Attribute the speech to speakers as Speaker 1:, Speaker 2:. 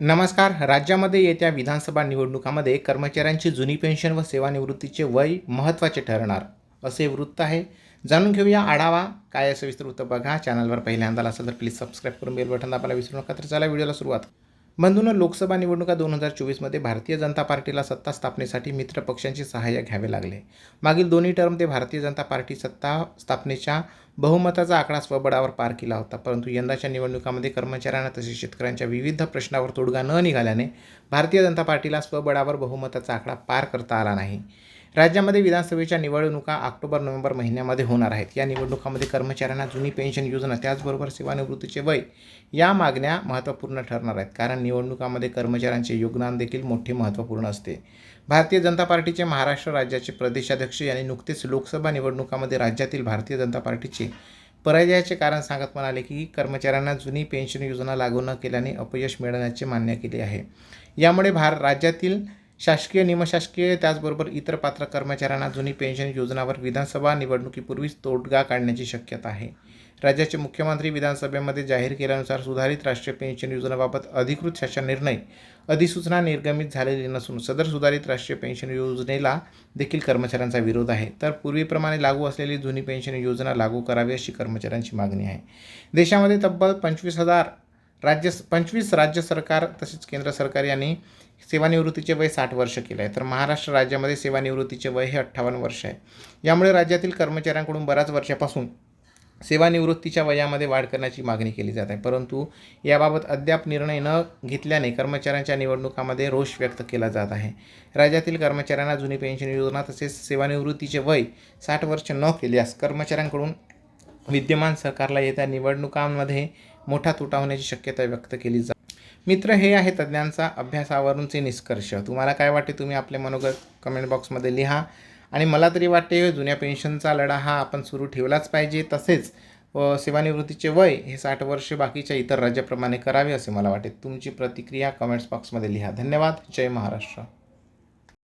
Speaker 1: नमस्कार. राज्यामध्ये येत्या विधानसभा निवडणुकामध्ये कर्मचाऱ्यांची जुनी पेन्शन व सेवानिवृत्तीचे वय महत्त्वाचे ठरणार असे वृत्त आहे. जाणून घेऊया आढावा. काय असं सविस्तर वृत्त बघा. चॅनलवर पहिल्यांदा असेल तर प्लीज सबस्क्राईब करून बेल बटन दाबायला विसरू नका. तर चला व्हिडिओला सुरुवात बंधूंना लोकसभा निवडणुका दोन हजार चोवीसमध्ये भारतीय जनता पार्टीला सत्ता स्थापनेसाठी मित्र पक्षांचे सहाय्य घ्यावे लागले. मागील दोन्ही टर्म ते भारतीय जनता पार्टी सत्ता स्थापनेच्या बहुमताचा आकडा स्वबळावर पार केला होता. परंतु यंदाच्या निवडणुकामध्ये कर्मचाऱ्यांना तसेच शेतकऱ्यांच्या विविध प्रश्नावर तोडगा न निघाल्याने भारतीय जनता पार्टीला स्वबळावर बहुमताचा आकडा पार करता आला नाही. राज्यामध्ये विधानसभेच्या निवडणुका ऑक्टोबर नोव्हेंबर महिन्यामध्ये होणार आहेत. या निवडणुकामध्ये कर्मचाऱ्यांना जुनी पेन्शन योजना त्याचबरोबर सेवानिवृत्तीचे वय या मागण्या महत्त्वपूर्ण ठरणार आहेत. कारण निवडणुकामध्ये कर्मचाऱ्यांचे योगदान देखील मोठे महत्त्वपूर्ण असते. भारतीय जनता पार्टीचे महाराष्ट्र राज्याचे प्रदेशाध्यक्ष यांनी नुकतेच लोकसभा निवडणुकामध्ये राज्यातील भारतीय जनता पार्टीचे पराजयाचे कारण सांगत म्हणाले की कर्मचाऱ्यांना जुनी पेन्शन योजना लागू न केल्याने अपयश मिळण्याचे मान्य केले आहे. यामुळे भार राज्यातील शासकीय निमशासकीय त्याचबरोबर इतर पात्र कर्मचाऱ्यांना जुनी पेन्शन योजनावर विधानसभा निवडणुकीपूर्वीच तोडगा काढण्याची शक्यता आहे. राज्याचे मुख्यमंत्री विधानसभेमध्ये जाहीर केल्यानुसार सुधारित राष्ट्रीय पेन्शन योजनेबाबत अधिकृत शासन निर्णय अधिसूचना निर्गमित झालेली नसून सदर सुधारित राष्ट्रीय पेन्शन योजनेला देखील कर्मचाऱ्यांचा विरोध आहे. तर पूर्वीप्रमाणे लागू असलेली जुनी पेन्शन योजना लागू करावी अशी कर्मचाऱ्यांची मागणी आहे. देशामध्ये तब्बल पंचवीस हजार राज्य पंचवीस राज्य सरकार तसेच केंद्र सरकार यांनी सेवानिवृत्तीचे वय साठ वर्ष केलं आहे तर महाराष्ट्र राज्यामध्ये सेवानिवृत्तीचे वय हे अठ्ठावन्न वर्ष आहे. यामुळे राज्यातील कर्मचाऱ्यांकडून बऱ्याच वर्षापासून सेवानिवृत्तीच्या वयामध्ये वाढ करण्याची मागणी केली जात आहे. परंतु याबाबत अद्याप निर्णय न घेतल्याने कर्मचाऱ्यांच्या निवडणुकामध्ये रोष व्यक्त केला जात आहे. राज्यातील कर्मचाऱ्यांना जुनी पेन्शन योजना तसेच सेवानिवृत्तीचे वय साठ वर्ष न केल्यास कर्मचाऱ्यांकडून विद्यमान सरकारला येत्या निवडणुकांमध्ये मोठा तोटा होण्याची शक्यता व्यक्त केली जाते मित्र हे आहे तज्ज्ञांचा अभ्यासावरूनचे निष्कर्ष. तुम्हाला काय वाटते तुम्ही आपले मनोगत कमेंट बॉक्समध्ये लिहा. आणि मला तरी वाटते जुन्या पेन्शनचा लढा हा आपण सुरू ठेवलाच पाहिजे. तसेच व सेवानिवृत्तीचे वय हे साठ वर्ष बाकीच्या इतर राज्याप्रमाणे करावे असे मला वाटते. तुमची प्रतिक्रिया कमेंट्स बॉक्समध्ये लिहा. धन्यवाद. जय महाराष्ट्र.